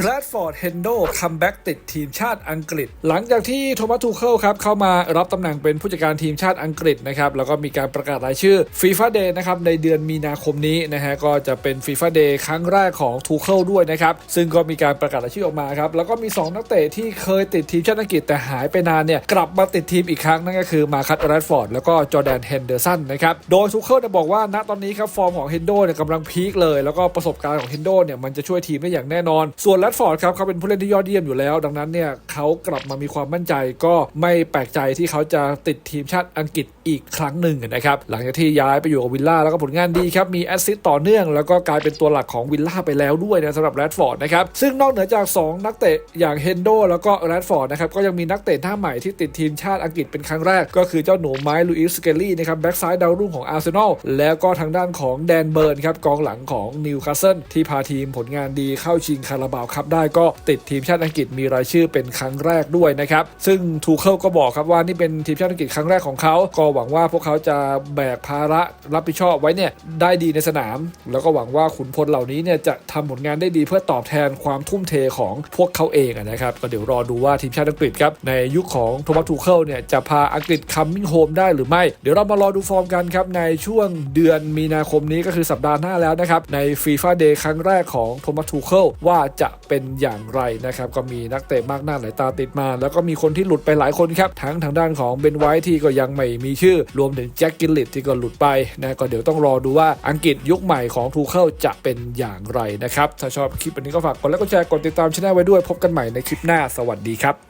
แรดฟอร์ดเฮนโดคัมแบ็กติดทีมชาติอังกฤษ หลังจากที่โทมัสทูเคิลครับเข้ามารับตำแหน่งเป็นผู้จัดการทีมชาติอังกฤษนะครับแล้วก็มีการประกาศรายชื่อฟีฟ่าเดย์นะครับในเดือนมีนาคมนี้นะฮะก็จะเป็นฟีฟ่าเดย์ครั้งแรกของทูเคิลด้วยนะครับซึ่งก็มีการประกาศรายชื่อออกมาครับแล้วก็มี 2 นักเตะที่เคยติดทีมชาติอังกฤษแต่หายไปนานเนี่ยกลับมาติดทีมอีกครั้งนั่นก็คือมาคัตแรดฟอร์ดแล้วก็จอแดนเฮนเดอร์สันนะครับโดยทูเคิลเนี่ยบอกว่าณตอนนี้ครับฟอร์มของเฮนโดเนี่ยกำลังพีคเลย แล้วก็ประสบการณ์ของเฮนโดเนี่ยมันจะช่วยทีมได้อย่างแน่นอนส่วนแรดฟอร์ดครับเขาเป็นผู้เล่นที่ยอดเยี่ยมอยู่แล้ว ดังนั้นเนี่ยเขากลับมามีความมั่นใจก็ไม่แปลกใจที่เขาจะติดทีมชาติอังกฤษอีกครั้งหนึ่งนะครับหลังจากที่ย้ายไปอยู่กับวิลล่าแล้วก็ผลงานดีครับมีแอสซิสต์ต่อเนื่องแล้วก็กลายเป็นตัวหลักของวิลล่าไปแล้วด้วยนะสำหรับแรดฟอร์ดนะครับซึ่งนอกเหนือจาก 2 นักเตะอย่างเฮนโดแล้วก็แรดฟอร์ดนะครับก็ยังมีนักเตะหน้าใหม่ที่ติดทีมชาติอังกฤษเป็นครั้งแรก ก็คือเจ้าหนูไมล์ลูอิสเกลลี่นะครับแบ็กซ้ายดาวรุ่งของอาร์เซนอลแล้วก็ทางด้านของแดนเบิร์นครับกองหลังของนิวคาสเซิลที่พาทีมผลงานดีเข้าชิงคาราบาวคัพได้ก็ติดทีมชาติอังกฤษมีรายชื่อเป็นครั้งแรกด้วยนะครับซึ่งทูเคิลก็บอกครับว่านี่เป็นทีมชาติอังกฤษครั้งแรกของเขา ก็หวังว่าพวกเขาจะแบกภาระรับผิดชอบไว้เนี่ยได้ดีในสนาม แล้วก็หวังว่าขุนพลเหล่านี้เนี่ยจะทำผลงานได้ดีเพื่อตอบแทนความทุ่มเทของพวกเขาเองนะครับก็เดี๋ยวรอดูว่าทีมชาติอังกฤษครับในยุคของโทมัสทูเคิลเนี่ยจะพาอังกฤษคัมมิ่งโฮมได้หรือไม่ เดี๋ยวเรามารอดูฟอร์มกันครับ ในช่วงเดือนมีนาคมนี้ก็คือสัปดาห์หน้าแล้วนะครับ ในฟีฟ่าเดย์ครั้งแรกของโทมัสทูเคิลว่าจะเป็นอย่างไรนะครับก็มีนักเตะมากหน้าหลายตาติดมา แล้วก็มีคนที่หลุดไปหลายคนครับทั้งทางด้านของเบนไวท์ที่ก็ยังไม่มีชื่อ รวมถึงแจ็คกิลลิตที่ก็หลุดไปนะก็เดี๋ยวต้องรอดูว่าอังกฤษยุคใหม่ของทูเคิลจะเป็นอย่างไรนะครับถ้าชอบคลิปอันนี้ก็ฝากกดไลค์กดแชร์กดติดตามช่องไว้ด้วยพบกันใหม่ในคลิปหน้าสวัสดีครับ